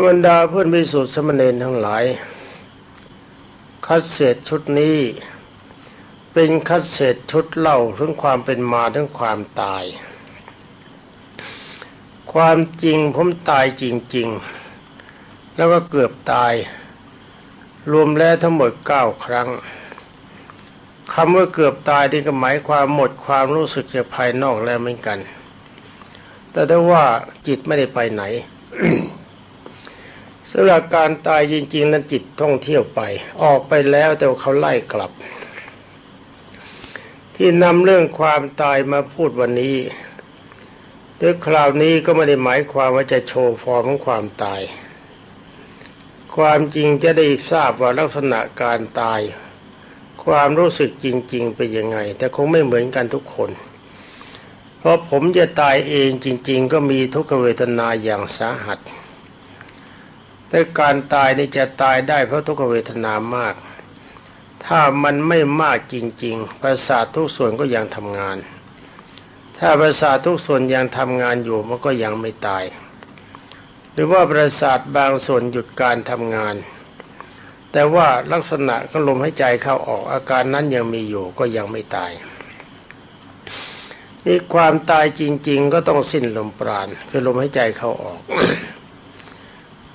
บรรดาเพื่อนพิสุทธิสมณเณรทั้งหลาย คัดเศษชุดนี้ เป็นคัดเศษชุดเล่าถึงความเป็นมาถึงความตาย ความจริงผมตายจริง ๆ แล้วก็เกือบตาย รวมแล้วทั้งหมดเก้าครั้งคำว่าเกือบตายที่ก็หมายความหมดความรู้สึกจากภายนอกแล้วเหมือนกัน แต่ถ้าว่าจิตไม่ได้ไปไหน สำหรับการตายจริง ๆ นั้นจิตท่องเที่ยวไป ออกไปแล้วแต่ว่าเขาไล่กลับ ที่นำเรื่องความตายมาพูดวันนี้ด้วยคราวนี้ก็ไม่ได้หมายความว่าจะโชว์ฟอร์มของความตาย ความจริงจะได้ทราบว่าลักษณะการตาย ความรู้สึกจริงๆเป็นยังไง แต่คงไม่เหมือนกันทุกคน เพราะผมจะตายเองจริง ๆ ก็มีทุกขเวทนาอย่างสาหัส แต่การตายนี่จะตายได้เพราะทุกขเวทนามาก ถ้ามันไม่มากจริง ๆ ประสาททุกส่วนก็ยังทำงาน ถ้าประสาททุกส่วนยังทำงานอยู่มันก็ยังไม่ตาย หรือว่าประสาทบางส่วนหยุดการทำงาน แต่ว่าลักษณะก็ลมหายใจเข้าออกอาการนั้นยังมีอยู่ก็ยังไม่ตายนี่ความตายจริง ๆ ก็ต้องสิ้นลมปราณคือลมหายใจเข้าออก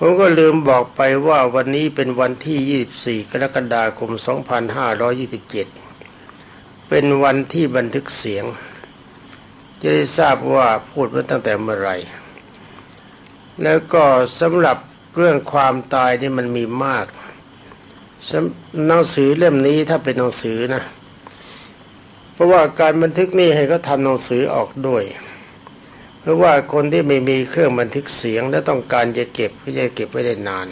ผมก็ลืมบอกไปว่าวันนี้เป็นวันที่ 24 กรกฎาคม 2527 เป็นวันที่บันทึกเสียง จะได้ทราบว่าพูดมาตั้งแต่เมื่อไรแล้วก็สำหรับเรื่องความตายนี่มันมีมากหนังสือเล่มนี้ถ้าเป็นหนังสือนะ เพราะว่าการบันทึกนี่ให้เขาทำหนังสือออกด้วย ราะว่าคนที่ไม่มีเครื่องบันทึกเสียง และต้องการจะเก็บก็จะเก็บไว้ได้นาน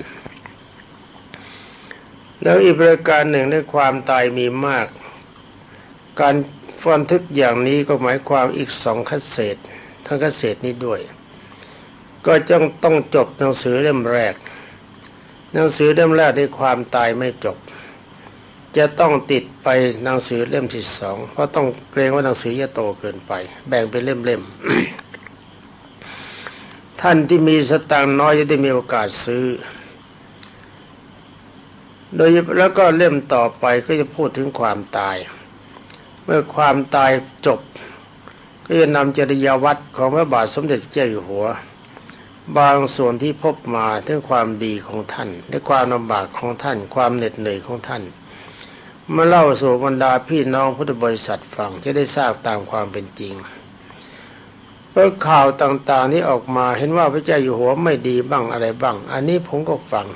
แล้วอีกประการหนึ่งในความตายมีมาก การบันทึกอย่างนี้ก็หมายความอีกสองคัดเศษทั้งคัดเศษนี้ด้วย ก็จะต้องจบหนังสือเล่มแรก หนังสือเล่มแรกในความตายไม่จบ จะต้องติดไปหนังสือเล่มที่สองเพราะต้องเกรงว่าหนังสือจะโตเกินไป แบ่งเป็นเล่มๆ ท่านที่มีสตางค์น้อยจะได้มีโอกาสซื้อ โดยแล้วก็เล่มต่อไปก็จะพูดถึงความตาย เมื่อความตายจบ ก็จะนำจริยวัตรของพระบาทสมเด็จเจ้าอยู่หัว บางส่วนที่พบมาถึงความดีของท่านและความลำบากของท่าน ความเหน็ดเหนื่อยของท่านมาเล่าสู่บรรดาพี่น้องพุทธบริษัทฟังจะได้ทราบตามความเป็นจริง พราะข่าวต่างๆที่ออกมาเห็นว่าพระเจ้าอยู่หัวไม่ดีบ้างอะไรบ้าง อันนี้ผมก็ฟัง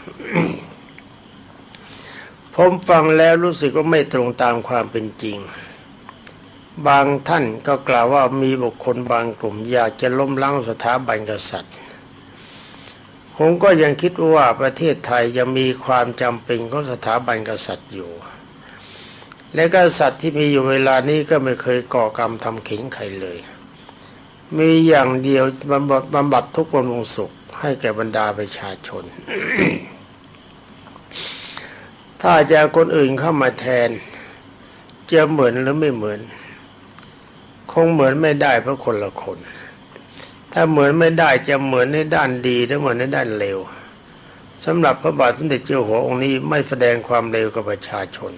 ผมฟังแล้วรู้สึกว่าไม่ตรงตามความเป็นจริง บางท่านก็กล่าวว่ามีบุคคลบางกลุ่ม อยากจะล้มล้างสถาบันกษัตริย์ ผมก็ยังคิดว่าประเทศไทยยังมีความจำเป็นของสถาบันกษัตริย์อยู่ และกษัตริย์ที่มีอยู่เวลานี้ก็ไม่เคยก่อกรรมทำขิงใครเลย มีอย่างเดียวบำบัดบำบัดทุกข์บำรุงสุข ให้แก่บรรดาประชาชน ถ้าจะคนอื่นเข้ามาแทน จะเหมือนหรือไม่เหมือน คงเหมือนไม่ได้เพราะคนละคน ถ้าเหมือนไม่ได้จะเหมือนในด้านดีหรือเหมือนในด้านเลวสำหรับพระบาทสมเด็จเจ้าหัวองค์นี้ไม่แสดงความเลวกับประชาชน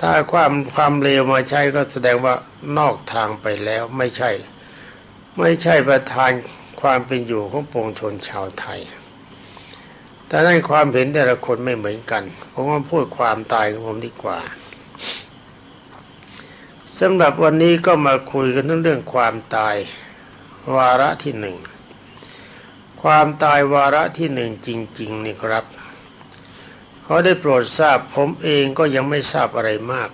ถ้าความความเลวมาใช้ก็แสดงว่านอกทางไปแล้วไม่ใช่ ไม่ใช่ประธานความเป็นอยู่ของปวงชนชาวไทย แต่นั่นความเห็นแต่ละคนไม่เหมือนกัน ผมว่าพูดความตายของผมดีกว่าสำหรับวันนี้ก็มาคุยกันเรื่องความตายวาระที่หนึ่ง ความตายวาระที่หนึ่งจริง ๆ นี่ครับเขาได้โปรดทราบผมเองก็ยังไม่ทราบอะไรมาก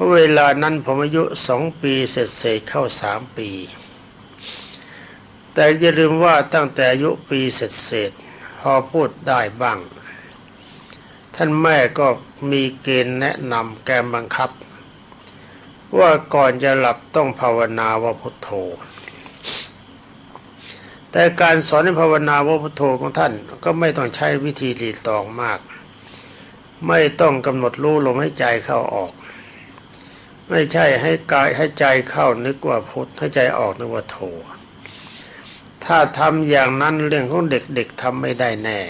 ราะเวลานั้นผมอายุสองปีเสร็จเสเข้าสามปี แต่อย่าลืมว่าตั้งแต่อายุปีเสร็จเสพอพูดได้บ้าง ท่านแม่ก็มีเกณฑ์แนะนำแกมบังคับ ว่าก่อนจะหลับต้องภาวนาว่าพุทโธ แต่การสอนให้ภาวนาว่าพุทโธของท่านก็ไม่ต้องใช้วิธีรีตองมาก ไม่ต้องกำหนดรู้ลมให้ใจเข้าออก ไม่ใช่ให้กายให้ใจเข้านึกว่าพุทธให้ใจออกนึกว่าโธทถ้าทำอย่างนั้นเรื่องของเด็กๆทำไม่ได้แน่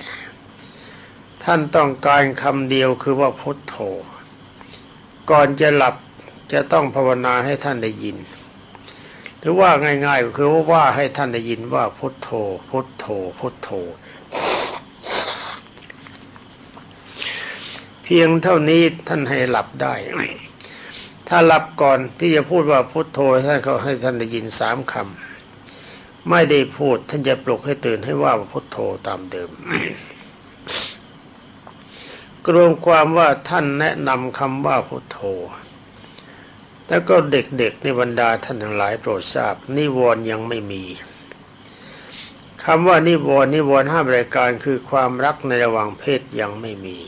ท่านต้องการคำเดียวคือว่าพุทธโธก่อนจะหลับจะต้องภาวนาให้ท่านได้ยิน หรือว่าง่ายๆก็คือว่าว่าให้ท่านได้ยินว่าพุทโธ พุทโธ พุทโธ เพียงเท่านี้ท่านให้หลับได้ ถ้าหลับก่อนที่จะพูดว่าพุทโธท่านเขาให้ท่านได้ยินสามคำไม่ได้พูดท่านจะปลุกให้ตื่นให้ว่าพุทโธตามเดิมกรวมความว่าท่านแนะนำคำว่าพุทโธ แล้วก็เด็กๆในบรรดาท่านทั้งหลายโปรดทราบ นิวรณ์ยังไม่มีคำว่านิวรณ์นิวรณ์ห้ารายการคือความรักในระหว่างเพศยังไม่มี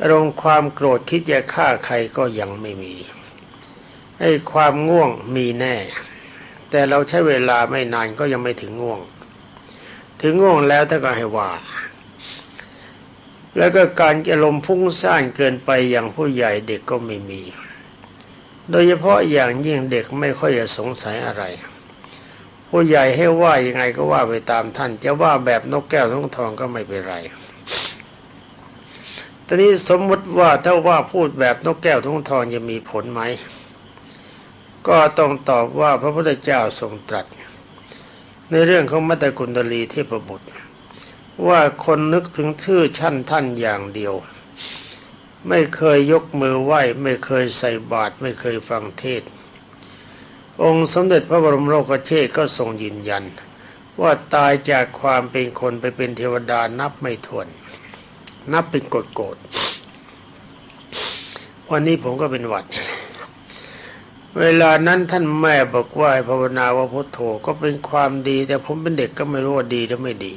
อารมณ์ความโกรธคิดจะฆ่าใครก็ยังไม่มีไอ้ความง่วงมีแน่ แต่เราใช้เวลาไม่นานก็ยังไม่ถึงง่วง ถึงง่วงแล้วถ้าก็ให้ว่า แล้วก็การอารมณ์ฟุ้งซ่านเกินไปอย่างผู้ใหญ่เด็กก็ไม่มี โดยเฉพาะอย่างยิ่งเด็กไม่ค่อยจะสงสัยอะไร ผู้ใหญ่ให้ว่ายังไงก็ว่าไปตามท่าน จะว่าแบบนกแก้วทองทองก็ไม่เป็นไร ตอนนี้สมมติว่าถ้าว่าพูดแบบนกแก้วท้องทองจะมีผลไหม ก็ต้องตอบว่าพระพุทธเจ้าทรงตรัส ในเรื่องของมัตตกุณดลีเทพบุตร ว่าคนนึกถึงชื่อชั้นท่านอย่างเดียว ไม่เคยยกมือไหว้ ไม่เคยใส่บาตรไม่เคยฟังเทศ องค์สมเด็จพระบรมโลกเชษก็ทรงยืนยัน ว่าตายจากความเป็นคนไปเป็นเทวดานับไม่ถ้วน นับเป็นกฎโกรธวันนี้ผมก็เป็นหวัด เวลานั้นท่านแม่บอกว่าภาวนาว่าพุทโธก็เป็นความดี แต่ผมเป็นเด็กก็ไม่รู้ว่าดีหรือไม่ดี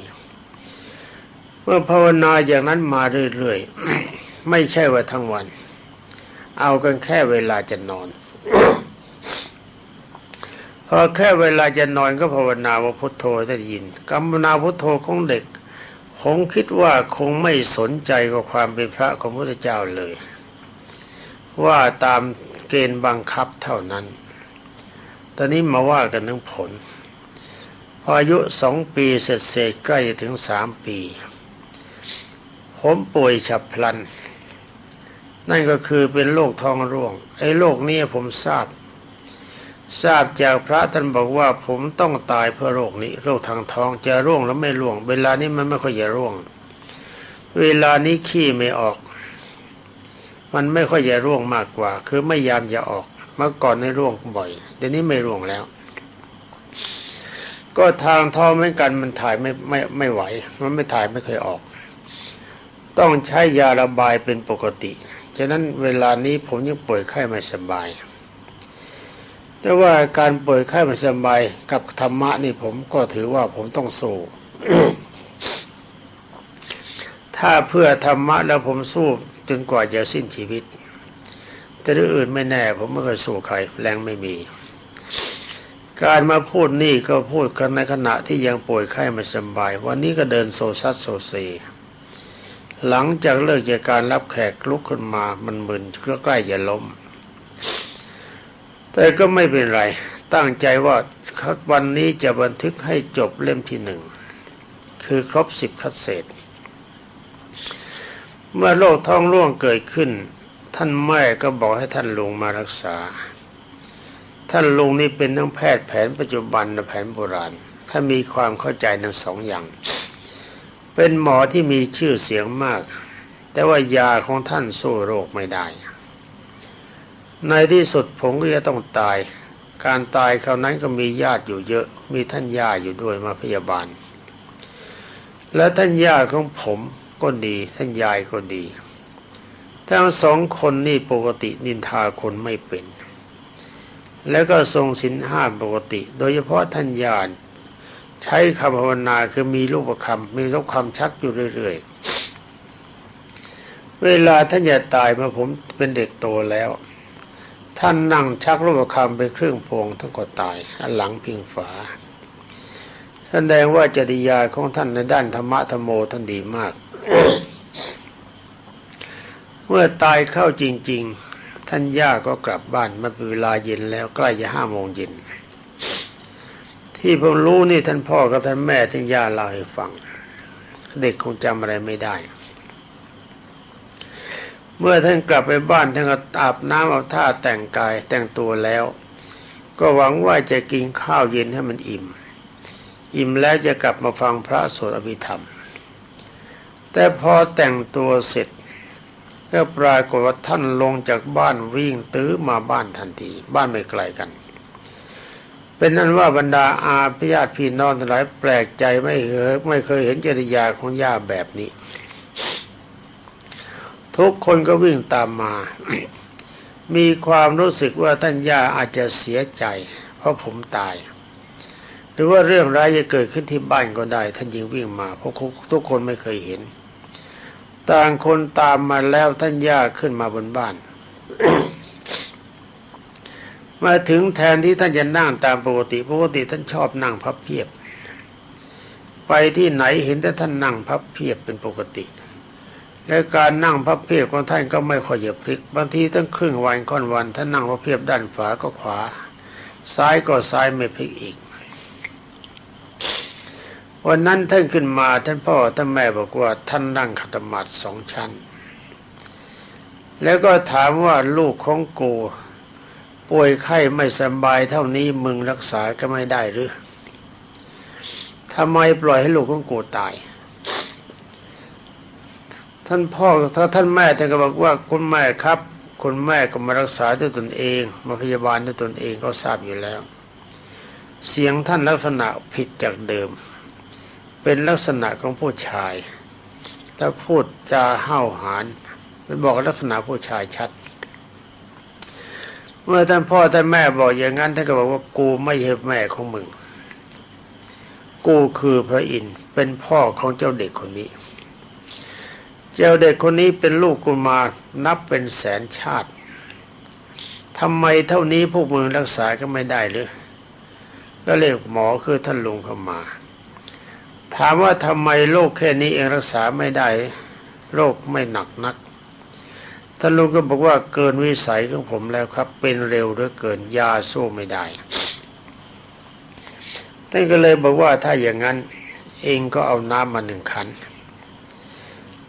เมื่อภาวนาอย่างนั้นมาเรื่อยๆไม่ใช่ว่าทั้งวัน เอากันแค่เวลาจะนอนพอแค่เวลาจะนอนก็ภาวนาว่าพุทโธได้ยินกรรมนาพุทโธของเด็ก ผมคิดว่าคงไม่สนใจกับความเป็นพระของพระพุทธเจ้าเลย ว่าตามเกณฑ์บังคับเท่านั้น ตอนนี้มาว่ากันถึงผล พออายุสองปีเสร็จเสใกล้ถึงสามปี ผมป่วยฉับพลัน นั่นก็คือเป็นโรคท้องร่วง ไอ้โรคนี้ผมทราบ ทราบจากพระท่านบอกว่าผมต้องตายเพื่อโรคนี้ โรคทางท้องจะร่วงแล้วไม่ร่วง เวลานี้มันไม่ค่อยจะร่วง เวลานี้ขี้ไม่ออก มันไม่ค่อยจะร่วงมากกว่า คือไม่ยามจะออก เมื่อก่อนในร่วงบ่อยเดี๋ยวนี้ไม่ร่วงแล้ว ก็ทางท้องเหมือนกันมันถ่ายไม่ไม่ไม่ไหว มันไม่ถ่ายไม่เคยออก ต้องใช้ยาระบายเป็นปกติฉะนั้นเวลานี้ผมยังป่วยไข้ไม่สบาย แต่ว่าการป่วยไข้ไม่สบายกับธรรมะนี่ผมก็ถือว่าผมต้องสู้ ถ้าเพื่อธรรมะแล้วผมสู้จนกว่าจะสิ้นชีวิต แต่เรื่องอื่นไม่แน่ ผมไม่เคยสู้ใครแรงไม่มี การมาพูดนี่ก็พูดกันในขณะที่ยังป่วยไข้ไม่สบาย วันนี้ก็เดินโซซัสโซเซหลังจากเลิกจากการรับแขกลุกขึ้นมามันมึนก็ใกล้จะล้ม แต่ก็ไม่เป็นไร ตั้งใจว่าวันนี้จะบันทึกให้จบเล่มที่หนึ่ง คือครบสิบคัดเศษ เมื่อโรคท้องร่วงเกิดขึ้น ท่านแม่ก็บอกให้ท่านลุงมารักษา ท่านลุงนี่เป็นทั้งแพทย์แผนปัจจุบันและแผนโบราณ ถ้ามีความเข้าใจทั้งสองอย่าง เป็นหมอที่มีชื่อเสียงมาก แต่ว่ายาของท่านสู้โรคไม่ได้ ในที่สุดผมก็จะต้องตาย การตายคราวนั้นก็มีญาติอยู่เยอะ มีท่านย่าอยู่ด้วยมาพยาบาล และท่านย่าของผมก็ดี ท่านยายก็ดี ทั้งสองคนนี่ปกตินินทาคนไม่เป็น แล้วก็ทรงสินห้าปกติ โดยเฉพาะท่านญาติใช้คำภาวนาคือมีรูปคำมีรูปคำชักอยู่เรื่อยๆ เวลาท่านจะตายมาผมเป็นเด็กโตแล้ว ท่านนั่งชักรูปคำไปเครื่องพวงท่านก็ตายหลังพิงฝาแสดงว่าจริยาของท่านในด้านธรรมะธรรมโมท่านดีมาก เมื่อตายเข้าจริง ๆ ท่านย่าก็กลับบ้านมาเป็นเวลาเย็นแล้วใกล้จะห้าโมงเย็น ที่ผมรู้นี่ท่านพ่อกับท่านแม่ท่านย่าเล่าให้ฟัง เด็กคงจำอะไรไม่ได้ เมื่อท่านกลับไปบ้านท่านก็อาบน้ำเอาท่าแต่งกายแต่งตัวแล้ว ก็หวังว่าจะกินข้าวเย็นให้มันอิ่ม อิ่มแล้วจะกลับมาฟังพระสวดอภิธรรม แต่พอแต่งตัวเสร็จก็ปรากฏว่าท่านลงจากบ้านวิ่งตื้อมาบ้านทันที บ้านไม่ไกลกัน เป็นนั้นว่าบรรดาอาพญาติพี่น้องทั้งหลายแปลกใจไม่เคยไม่เคยเห็นจริยาของย่าแบบนี้ ทุกคนก็วิ่งตามมา มีความรู้สึกว่าท่านย่าอาจจะเสียใจ เพราะผมตาย หรือว่าเรื่องร้ายจะเกิดขึ้นที่บ้านก็ได้ ท่านยิงวิ่งมา เพราะทุกคนไม่เคยเห็น ต่างคนตามมาแล้วท่านย่าขึ้นมาบนบ้านมาถึงแทนที่ท่านจะนั่งตามปกติปกติท่านชอบนั่งพับเพียบ ไปที่ไหนเห็นแต่ท่านนั่งพับเพียบเป็นปกติ และการนั่งพับเพียบของท่านก็ไม่ค่อยจะพลิก บางทีตั้งครึ่งวันค่อนวันท่านนั่งพับเพียบด้านขวาก็ขวา ซ้ายก็ซ้ายไม่พลิกอีก วันนั้นท่านขึ้นมาท่านพ่อท่านแม่บอกว่าท่านนั่งขัตมาดสองชั้น แล้วก็ถามว่าลูกของกูป่วยไข้ไม่สบายเท่านี้มึงรักษาก็ไม่ได้หรือทำไมปล่อยให้ลูกของกูตาย ท่านพ่อถ้าท่านแม่ท่านก็บอกว่าคุณแม่ครับ คุณแม่ก็มารักษาด้วยตนเองมาพยาบาลด้วยตนเองก็ทราบอยู่แล้ว เสียงท่านลักษณะผิดจากเดิม เป็นลักษณะของผู้ชายถ้าพูดจาห้าวหาญเป็นบอกลักษณะผู้ชายชัด เมื่อท่านพ่อท่านแม่บอกอย่างนั้นท่านก็บอกว่ากูไม่ใช่แม่ของมึง กูคือพระอินทร์เป็นพ่อของเจ้าเด็กคนนี้ เจ้าเด็กคนนี้เป็นลูกกูมารนับเป็นแสนชาติทำไมเท่านี้พวกมึงรักษาก็ไม่ได้หรือก็เรียกหมอคือท่านลุงเข้ามา ถามว่าทำไมโรคแค่นี้เองรักษาไม่ได้โรคไม่หนักนักท่านลุงก็บอกว่าเกินวิสัยของผมแล้วครับ เป็นเร็วหลือเกินยาสู้ไม่ได้ท่านก็เลยบอกว่าถ้าอย่างนั้นเองก็เอาน้ำมาหนึ่งขัน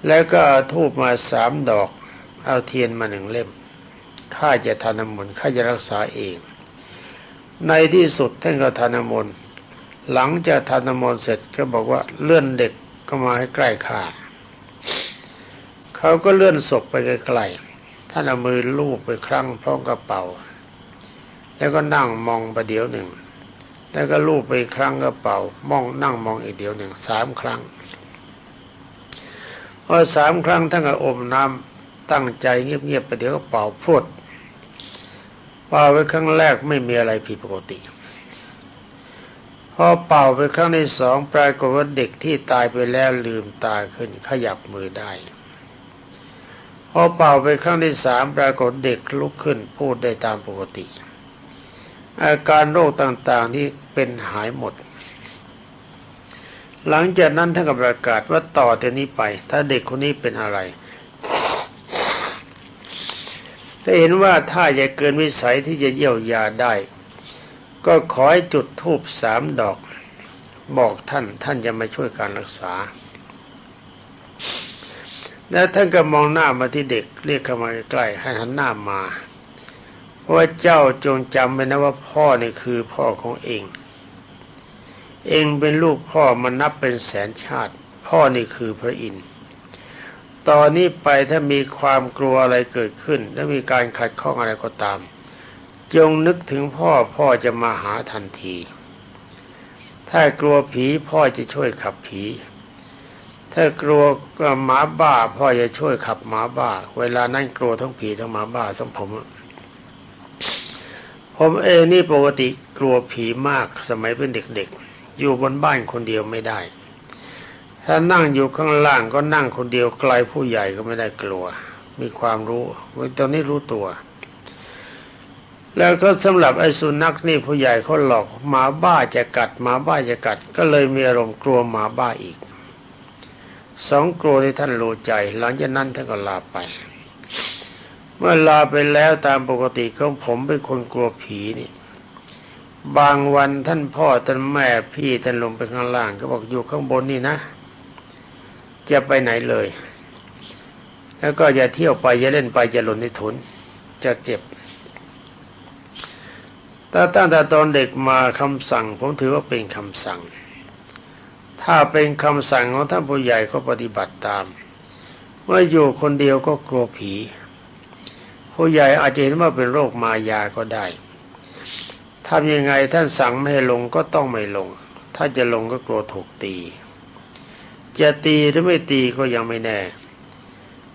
แล้วก็เอาทูบมาสามดอก เอาเทียนมาหนึ่งเล่ม ข้าจะทานน้ำมนต์ข้าจะรักษาเอง ในที่สุดท่านก็ทานน้ำมนต์หลังจากทานน้ำมนต์เสร็จก็บอกว่าเลื่อนเด็กก็มาให้ใกล้ข้าเขาก็เลื่อนศพไปไกลๆท่านเอามือลูบไปครั้งพร้อมกระเป๋า แล้วก็นั่งมองประเดี๋ยวหนึ่ง แล้วก็ลูบไปครั้งกระเป๋ามองนั่งมองอีกเดี๋ยวหนึ่งสามครั้ง อสามครั้งท่านก็อมน้ำตั้งใจเงียบๆไปเดี๋ยวก็เป่าพรวดเป่าไปครั้งแรกไม่มีอะไรผิดปกติ พอเป่าไปครั้งที่สองปรากฏว่าเด็กที่ตายไปแล้วลืมตาขึ้นขยับมือได้พอเป่าไปครั้งที่สามปรากฏเด็กลุกขึ้นพูดได้ตามปกติ อาการโรคต่างๆที่เป็นหายหมด หลังจากนั้นท่านก็ประกาศว่าต่อแต่นี้ไป ถ้าเด็กคนนี้เป็นอะไรถ้าเห็นว่าถ้าจะเกินวิสัยที่จะเยียวยาได้ ก็ขอให้จุดธูปสามดอก บอกท่านท่านจะมาช่วยการรักษา แล้วท่านก็มองหน้ามาที่เด็กเรียกเข้ามาใกล้ให้หันหน้ามาว่าเจ้าจงจำไว้นะว่าพ่อนี่คือพ่อของเอง เองเป็นลูกพ่อมันนับเป็นแสนชาติ พ่อนี่คือพระอินทร์ตอนนี้ไปถ้ามีความกลัวอะไรเกิดขึ้น และมีการขัดข้องอะไรก็ตาม จงนึกถึงพ่อพ่อจะมาหาทันที ถ้ากลัวผีพ่อจะช่วยขับผี ถ้ากลัวหมาบ้า พ่อจะช่วยขับหมาบ้า เวลานั้นกลัวทั้งผีทั้งหมาบ้าสมผมผมเองนี่ปกติกลัวผีมากสมัยเป็นเด็กๆ อยู่บนบ้านคนเดียวไม่ได้ ถ้านั่งอยู่ข้างล่างก็นั่งคนเดียวไกลผู้ใหญ่ก็ไม่ได้กลัว มีความรู้ตอนนี้รู้ตัว แล้วก็สำหรับไอ้สุนัขนี่ผู้ใหญ่เขาหลอกหมาบ้าจะกัดหมาบ้าจะกัด ก็เลยมีอารมณ์กลัวหมาบ้าอีกสองกลัวที่ท่านรู้ใจ หลังจากนั้นท่านก็ลาไป เมื่อลาไปแล้วตามปกติของผมเป็นคนกลัวผีนี่ บางวันท่านพ่อท่านแม่พี่ท่านลงไปข้างล่าง ก็บอกอยู่ข้างบนนี่นะ จะไปไหนเลย แล้วก็อย่าเที่ยวไปอย่าเล่นไปอย่าหล่นในถุนจะเจ็บแต่ตั้งแต่ตอนเด็กมาคำสั่ง ผมถือว่าเป็นคำสั่ง ถ้าเป็นคำสั่งของท่านผู้ใหญ่ก็ปฏิบัติตาม เมื่ออยู่คนเดียวก็กลัวผี ผู้ใหญ่อาจจะเห็นว่าเป็นโรคมายาก็ได้ ทำยังไงท่านสั่งไม่ให้ลงก็ต้องไม่ลง ถ้าจะลงก็กลัวถูกตี จะตีหรือไม่ตีก็ยังไม่แน่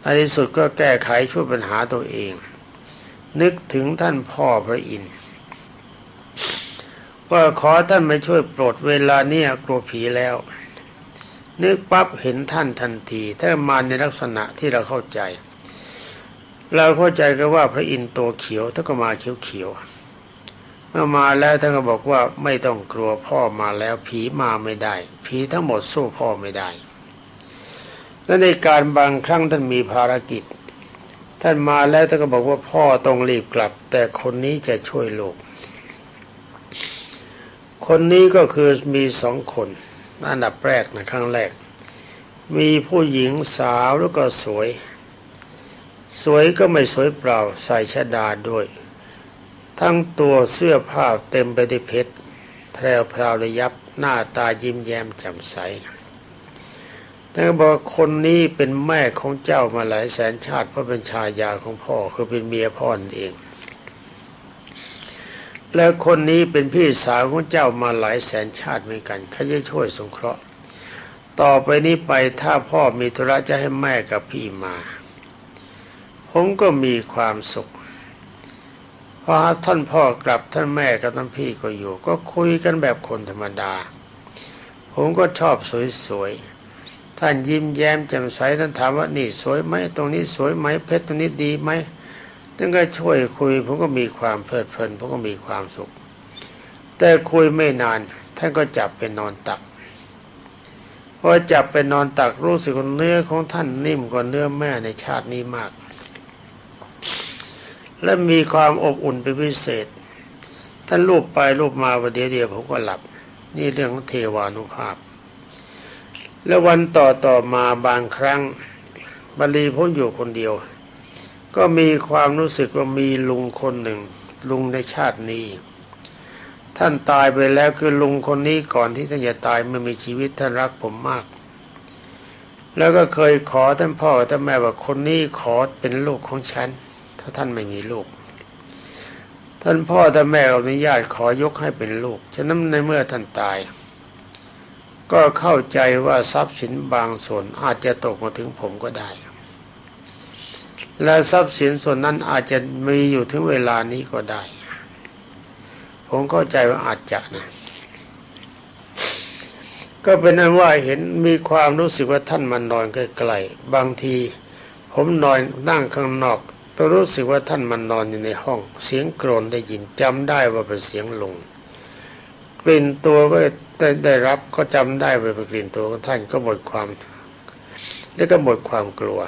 ในที่สุดก็แก้ไขช่วยปัญหาตัวเอง นึกถึงท่านพ่อพระอินทร์ว่าขอท่านมาช่วยโปรดเวลาเนี้ยกลัวผีแล้ว นึกปั๊บเห็นท่านทันทีถ้ามาในลักษณะที่เราเข้าใจ เราเข้าใจกันว่าพระอินทร์ตัวเขียวท่านก็มาเขียวเขียว มื่อมาแล้วท่านก็บอกว่าไม่ต้องกลัวพ่อมาแล้วผีมาไม่ได้ ผีทั้งหมดสู้พ่อไม่ได้ และในการบางครั้งท่านมีภารกิจ ท่านมาแล้วท่านก็บอกว่าพ่อต้องรีบกลับ แต่คนนี้จะช่วยลูกคนนี้ก็คือมีสองคนอันดับแรกนะครั้งแรก มีผู้หญิงสาวแล้วก็สวย สวยก็ไม่สวยเปล่าใส่ชะดาด้วย ทั้งตัวเสื้อผ้าเต็มไปด้วยเพชรแพรวพราวระยับหน้าตายิ้มแย้มแจ่มใสแต่บอกคนนี้เป็นแม่ของเจ้ามาหลายแสนชาติเพราะเป็นชายาของพ่อคือเป็นเมียพ่อนเอง แล้วคนนี้เป็นพี่สาวของเจ้ามาหลายแสนชาติเหมือนกันเขาจะช่วยสงเคราะห์ ต่อไปนี้ไปถ้าพ่อมีธุระจะให้แม่กับพี่มา ผมก็มีความสุข พอท่านพ่อกลับท่านแม่กับท่านพี่ก็อยู่ ก็คุยกันแบบคนธรรมดา ผมก็ชอบสวยๆ ท่านยิ้มแย้มแจ่มใสท่านถามว่านี่สวยไหมตรงนี้สวยไหมเพชรตรงนี้ดีไหมท่านก็ช่วยคุย ผมก็มีความเพลิดเพลินผมก็มีความสุข แต่คุยไม่นาน ท่านก็จับไปนอนตักพอจับไปนอนตักรู้สึกเนื้อของท่านนิ่มกว่าเนื้อแม่ในชาตินี้มาก และมีความอบอุ่นเป็นพิเศษท่านรูปไปรูปมาวันเดียวเดียวผมก็หลับ นี่เรื่องของเทวานุภาพ แล้ววันต่อต่อมาบางครั้งบาลีผมอยู่คนเดียว ก็มีความรู้สึกว่ามีลุงคนหนึ่ง ลุงในชาตินี้ ท่านตายไปแล้วคือลุงคนนี้ก่อนที่ท่านจะตายเมื่อมีชีวิตท่านรักผมมาก แล้วก็เคยขอท่านพ่อท่านแม่ว่าคนนี้ขอเป็นลูกของฉัน ถ้าท่านไม่มีลูก ท่านพ่อท่านแม่อนุญาตขอยกให้เป็นลูก ฉะนั้นในเมื่อท่านตาย ก็เข้าใจว่าทรัพย์สินบางส่วนอาจจะตกมาถึงผมก็ได้ และทรัพย์สินส่วนนั้นอาจจะมีอยู่ถึงเวลานี้ก็ได้ ผมเข้าใจว่าอาจจะนะ ก็เป็นนั้นว่าเห็นมีความรู้สึกว่าท่านมันนอนใกล้ๆบางทีผมนอนนั่งข้างนอก ก็รู้สึกว่าท่านมันนอนอยู่ในห้อง เสียงกรนได้ยินจำได้ว่าเป็นเสียงลงกลิ่นตัวก็ได้ได้รับก็จำได้ว่าเป็นกลิ่นตัวของท่านก็หมดความแล้วก็หมดความกลัว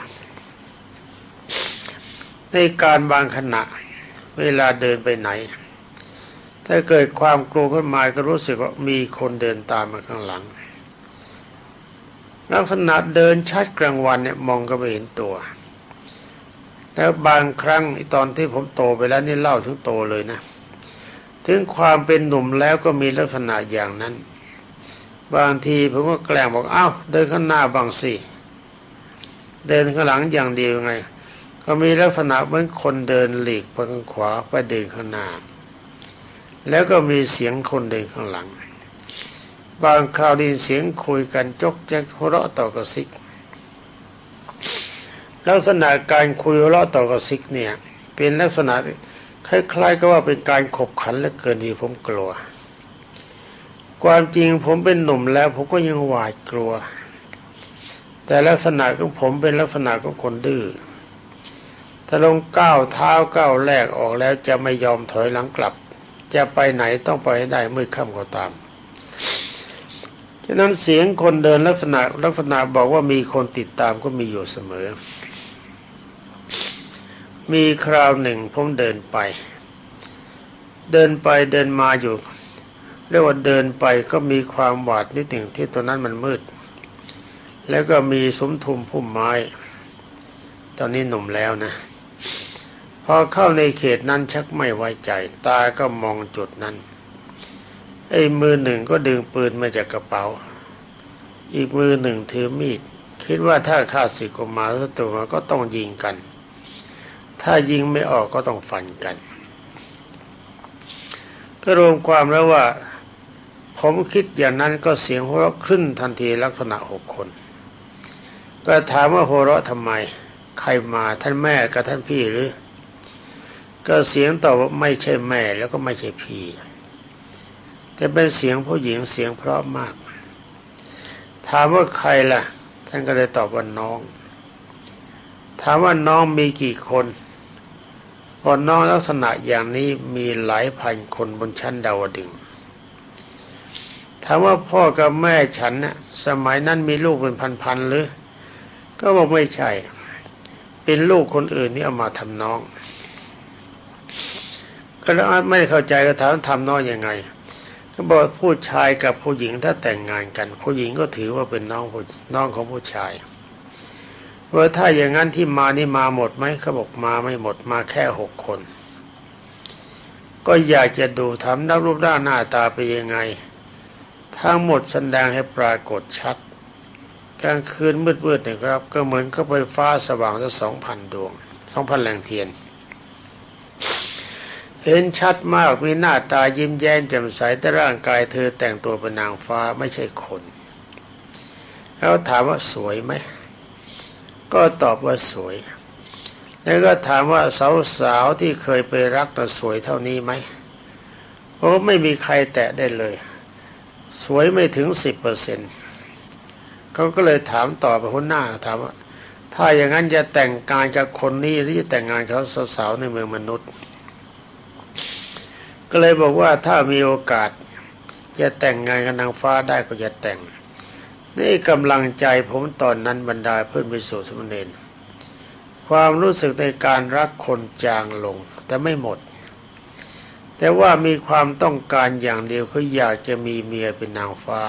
ในการบางขณะเวลาเดินไปไหน ถ้าเกิดความกลัวขึ้นมาก็รู้สึกว่ามีคนเดินตามมาข้างหลังลักษณะเดินชัดกลางวันเนี่ยมองก็ไม่เห็นตัว แล้วบางครั้งตอนที่ผมโตไปแล้วนี่เล่าถึงโตเลยนะ ถึงความเป็นหนุ่มแล้วก็มีลักษณะอย่างนั้น บางทีผมก็แกล้งบอกเอ้า เดินข้างหน้าบางสิเดินข้างหลังอย่างเดียวไง ก็มีลักษณะเหมือนคนเดินหลีกไปข้างขวาไปเดินข้างหน้า แล้วก็มีเสียงคนเดินข้างหลัง บางคราวดีเสียงคุยกันจกแจ๊กหัวเราะต่อกระซิก ลักษณะการคุยเราะต่อกระซิกเนี่ย เป็นลักษณะคล้ายๆกับว่าเป็นการขบขันและเกินที่ผมกลัว ความจริงผมเป็นหนุ่มแล้วผมก็ยังหวาดกลัว แต่ลักษณะของผมเป็นลักษณะของคนดื้อถ้าลงก้าวเท้าก้าวแรกออกแล้วจะไม่ยอมถอยหลังกลับ จะไปไหนต้องไปให้ได้มืดค่ำก็ตามฉะนั้นเสียงคนเดินลักษณะลักษณะบอกว่ามีคนติดตามก็มีอยู่เสมอ มีคราวหนึ่งผมเดินไป เดินไปเดินมาอยู่ เรียกว่าเดินไปก็มีความหวาดนิดหนึ่งที่ตรงนั้นมันมืด แล้วก็มีสมทุมพุ่มไม้ ตอนนี้หนุ่มแล้วนะ พอเข้าในเขตนั้นชักไม่ไว้ใจ ตาก็มองจุดนั้น ไอ้มือหนึ่งก็ดึงปืนมาจากกระเป๋า อีกมือหนึ่งถือมีด คิดว่าถ้าข้าศึกออกมาศัตรูก็ต้องยิงกัน ถ้ายิงไม่ออกก็ต้องฟันกัน ก็รวมความแล้วว่า ผมคิดอย่างนั้นก็เสียงหัวเราะขึ้นทันทีลักษณะหกคน ก็ถามว่าหัวเราะทำไม ใครมาท่านแม่กับท่านพี่หรือ ก็เสียงตอบว่าไม่ใช่แม่แล้วก็ไม่ใช่พี่ แต่เป็นเสียงผู้หญิงเสียงเพราะมาก ถามว่าใครล่ะ ท่านก็เลยตอบว่าน้องถามว่าน้องมีกี่คน พอน้องลักษณะอย่างนี้มีหลายพันคนบนชั้นดาวดึงถามว่าพ่อกับแม่ฉันน่ะสมัยนั้นมีลูกเป็นพันๆหรือ ก็บอกไม่ใช่ เป็นลูกคนอื่นนี่เอามาทำน้อง ก็แล้วไม่เข้าใจก็ถามทำน้องยังไง ก็บอกผู้ชายกับผู้หญิงถ้าแต่งงานกัน ผู้หญิงก็ถือว่าเป็นน้องผู้น้องของผู้ชาย ว่าถ้าอย่างนั้นที่มานี่มาหมดไหมเขาบอกมาไม่หมดมาแค่หกคน ก็อยากจะดูทำนับรูปร่างหน้าตาไปยังไง ทั้งหมดแสดงให้ปรากฏชัด กลางคืนมืดๆนะครับ ก็เหมือนเข้าไปฟ้าสว่างสักสองพันดวงสองพันแหล่งเทียน เห็นชัดมากมีหน้าตายิ้มแย้มแจ่มใสแต่ร่างกายเธอแต่งตัวเป็นนางฟ้าไม่ใช่คน แล้วถามว่าสวยไหม ก็ตอบว่าสวย แล้วก็ถามว่าสาวๆที่เคยไปรักน่ะสวยเท่านี้ไหมโอ้ไม่มีใครแตะได้เลย สวยไม่ถึงสิบเปอร์เซ็นต์เขาก็เลยถามต่อไปคนหน้าถามว่า ถ้าอย่างนั้นจะแต่งงานกับคนนี้หรือจะแต่งงานกับสาวๆในเมืองมนุษย์ ก็เลยบอกว่าถ้ามีโอกาสจะแต่งงานกับนางฟ้าได้ก็จะแต่ง นี่กำลังใจผมตอนนั้นบรรดาเพื่อนไปสู่สมณเณรความรู้สึกในการรักคนจางลง แต่ไม่หมด แต่ว่ามีความต้องการอย่างเดียวคืออยากจะมีเมียเป็นนางฟ้า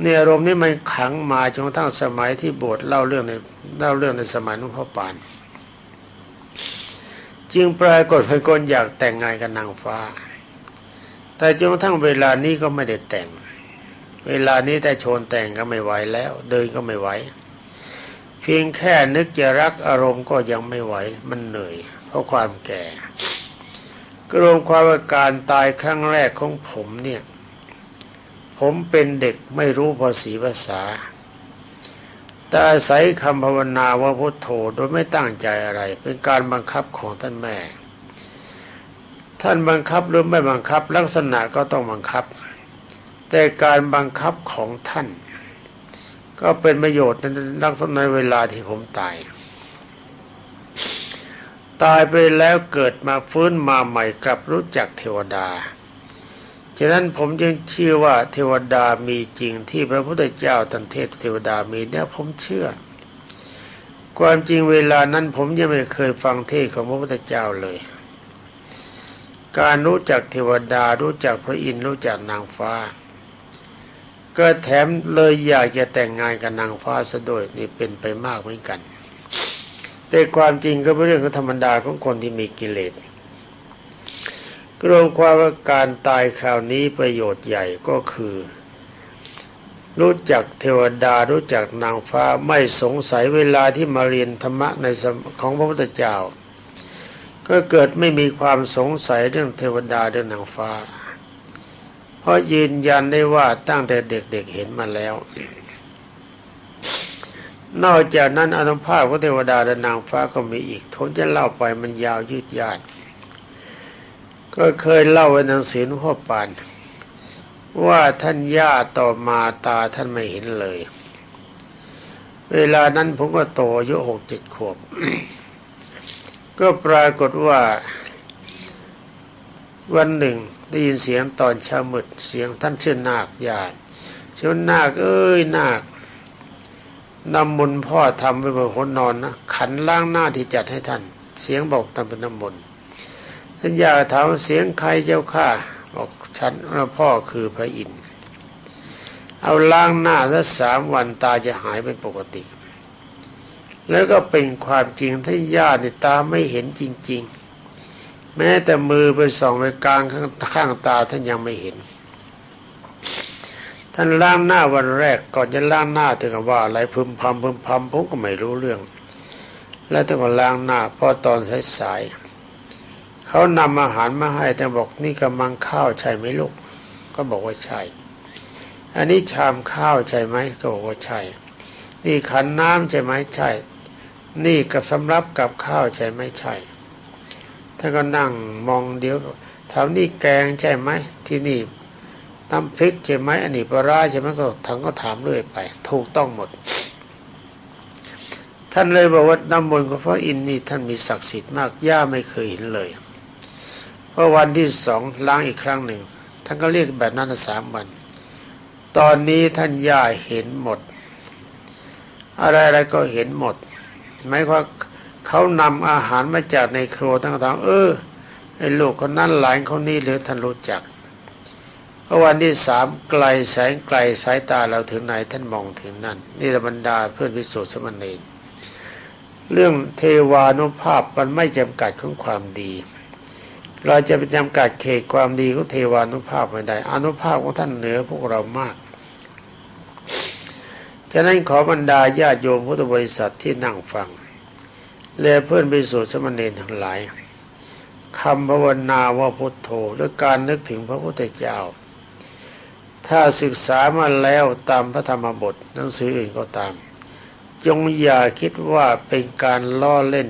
เนี่ยอารมณ์นี้มันขังมาจนกระทั่งสมัยที่บวชเล่าเรื่องในเล่าเรื่องในสมัยหลวงพ่อปาน จึงปรากฏเป็นคนอยากแต่งงานกับนางฟ้า แต่จนกระทั่งเวลานี้ก็ไม่ได้แต่ง เวลานี้แต่โชนแต่งก็ไม่ไหวแล้ว เดินก็ไม่ไหว เพียงแค่นึกจะรักอารมณ์ก็ยังไม่ไหว มันเหนื่อย เพราะความแก่กรวมความว่าการตายครั้งแรกของผมเนี่ย ผมเป็นเด็กไม่รู้ภาษีภาษา แต่อาศัยคำภาวนาว่าพุทโธโดยไม่ตั้งใจอะไร เป็นการบังคับของท่านแม่ ท่านบังคับหรือไม่บังคับลักษณะก็ต้องบังคับ แต่การบังคับของท่าน ก็เป็นประโยชน์ในลักษณะในเวลาที่ผมตาย ตายไปแล้วเกิดมาฟื้นมาใหม่กลับรู้จักเทวดา ฉะนั้นผมจึงเชื่อว่าเทวดามีจริงที่พระพุทธเจ้าตันเทศเทวดามีเนี่ยผมเชื่อ ความจริงเวลานั้นผมยังไม่เคยฟังเทศของพระพุทธเจ้าเลยการรู้จักเทวดารู้จักพระอินทร์รู้จักนางฟ้า ก็แถมเลยอยากจะแต่งงานกับนางฟ้าซะด้วยนี่เป็นไปมากเหมือนกัน แต่ความจริงก็เป็นเรื่องธรรมดาของคนที่มีกิเลสกรวมความว่าการตายคราวนี้ประโยชน์ใหญ่ก็คือ รู้จักเทวดารู้จักนางฟ้าไม่สงสัยเวลาที่มาเรียนธรรมะในของพระพุทธเจ้า ก็เกิดไม่มีความสงสัยเรื่องเทวดาเรื่องนางฟ้า เพราะยืนยันได้ว่าตั้งแต่เด็กๆเเห็นมาแล้ว นอกจากนั้นอนุภาพของเทวดาและนางฟ้าก็มีอีกผมจะเล่าไปมันยาวยืดยาดก็เคยเล่าไว้ในหนังสือหลพ่อปาน ว่าท่านย่าต่อมาตาท่านไม่เห็นเลย เวลานั้นผมก็โตอายุหกเจ็ดขวบ ก็ปรากฏว่า วันหนึ่ง ได้ยินเสียงตอนเช้ามืดเสียงท่านชื่อนาคยาเชื่อนาคเอ้ยนาคนำมนพ่อทำไว้บนคนนอนนะขันล้างหน้าที่จัดให้ท่าน เสียงบอกทำเป็นน้ำมนต์ท่านอยากถามเสียงใครเจ้าข้าบอกฉันพ่อคือพระอินทร์เอาล้างหน้าแล้วสามวันตาจะหายเป็นปกติ แล้วก็เป็นความจริงที่ญาติตาไม่เห็นจริง ๆ แม้แต่มือไปส่องไปกลางข้างข้างตาท่านยังไม่เห็น ท่านล้างหน้าวันแรกก่อนจะล้างหน้าถึงกับว่าอะไรพึมพำพึมพำผมก็ไม่รู้เรื่อง แล้วท่านก็ล้างหน้าพอตอนสายๆเขานำอาหารมาให้แต่บอกนี่กำลังข้าวใช่ไหมลูกก็บอกว่าใช่อันนี้ชามข้าวใช่ไหมก็บอกว่าใช่นี่ขันน้ำใช่ไหมใช่ นี่กับสำรับกับข้าวใช่ไหมใช่ ท่านก็นั่งมองเดียวถามนี่แกงใช่ไหมที่นี่น้ำพริกใช่ไหมอันนี้ปลาร้าใช่ไหมก็ทั้งก็ถามเรื่อยไป ถูกต้องหมด ท่านเลยบอกว่าน้ำมนต์ของพระอินทร์นี่ท่านมีศักดิ์สิทธิ์มากย่าไม่เคยเห็นเลยเพราะวันที่สองล้างอีกครั้งหนึ่ง ท่านก็เรียกแบบนั้นสามวัน ตอนนี้ท่านย่าเห็นหมด อะไรๆก็เห็นหมดหมายความ เขานำอาหารมาจากในครัวต่างๆ เออไอ้ลูกคนนั้นหลานคนนี้หรือท่านรู้จักวันที่สามไกลแสงไกลสายตาเราถึงไหนท่านมองถึงนั่นนี่บรรดาเพื่อนพิสูจน์สมณีเรื่องเทวานุภาพมันไม่จำกัดของความดี เราจะไปจำกัดเขตความดีของเทวานุภาพไม่ได้อนุภาพของท่านเหนือพวกเรามากฉะนั้นขอบรรดาญาติโยมพุทธบริษัทที่นั่งฟัง และเพื่อนไปสู่สมณีทั้งหลายคำภาวนาว่าพุทโธและการนึกถึงพระพุทธเจ้า ถ้าศึกษามาแล้วตามพระธรรมบทหนังสืออื่นก็ตาม จงอย่าคิดว่าเป็นการล้อเล่น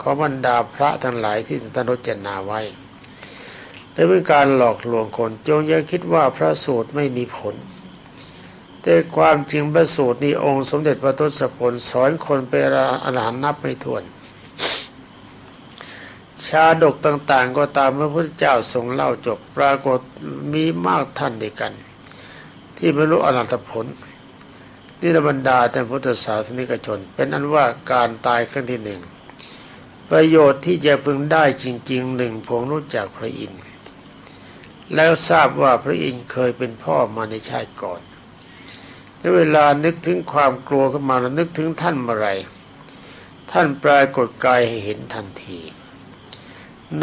ของบรรดาพระทั้งหลายที่ท่านรจนาไว้และเป็นการหลอกลวงคน จงอย่าคิดว่าพระสูตรไม่มีผล แต่ความจริงพระสูตรนี้องค์สมเด็จพระทศพลสอนคนเป็นอรหันต์นับไม่ถ้วน ชาดกต่างๆ ก็ตามพระพุทธเจ้าทรงเล่าจบปรากฏมีมากท่านด้วยกัน ที่บรรลุอรหัตผลนิรบรรดาแต่พุทธศาสนิกชน เป็นอันว่าการตายครั้งที่หนึ่งประโยชน์ที่จะพึงได้จริงๆหนึ่งผมรู้จักพระอินทร์แล้วทราบว่าพระอินทร์เคยเป็นพ่อมาในชาติก่อน ในเวลานึกถึงความกลัวขึ้นมาแล้วนึกถึงท่านเมื่อไรท่านปรากฏกายให้เห็นทันที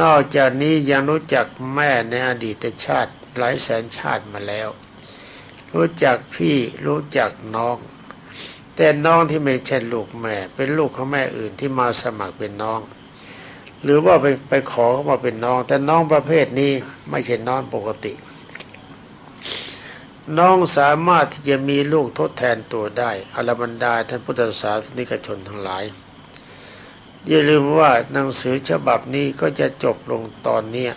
นอกจากนี้ยังรู้จักแม่ในอดีตชาติหลายแสนชาติมาแล้ว รู้จักพี่รู้จักน้อง แต่น้องที่ไม่ใช่ลูกแม่ เป็นลูกของแม่อื่นที่มาสมัครเป็นน้อง หรือว่าไปไปขอเขามาเป็นน้อง แต่น้องประเภทนี้ไม่ใช่น้องปกติ น้องสามารถที่จะมีลูกทดแทนตัวได้อรบรรดาท่านพุทธศาสนิกชนทั้งหลาย อย่าลืมว่าหนังสือฉบับนี้ก็จะจบลงตอนนี้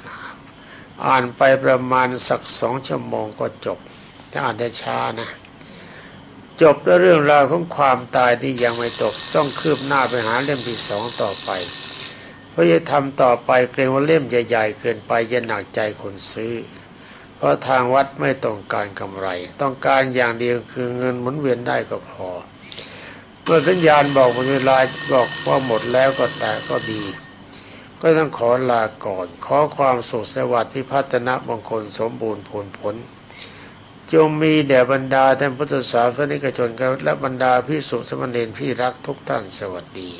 อ่านไปประมาณสักสองชั่วโมงก็จบ ถ้าอ่านได้ช้านะ จบแล้วเรื่องราวของความตายที่ยังไม่จบต้องคืบหน้าไปหาเล่มที่สองต่อไป เพราะจะทำต่อไปเกรงว่าเล่มใหญ่ ๆ เกินไปจะหนักใจคนซื้อ เพราะทางวัดไม่ต้องการกำไร ต้องการอย่างเดียวคือเงินหมุนเวียนได้ก็พอ เมื่อสัญญาณบอกหมดเวลาบอกว่าหมดแล้วก็แต่ก็ดี ก็ต้องขอลาก่อน ขอความสุขสวัสดิ์พิพัฒนมงคลสมบูรณ์ผลผลจงมีแด่บรรดาท่านพุทธศาสนิกชนและบรรดาพิสุสมณีที่รักทุกท่านสวัสดี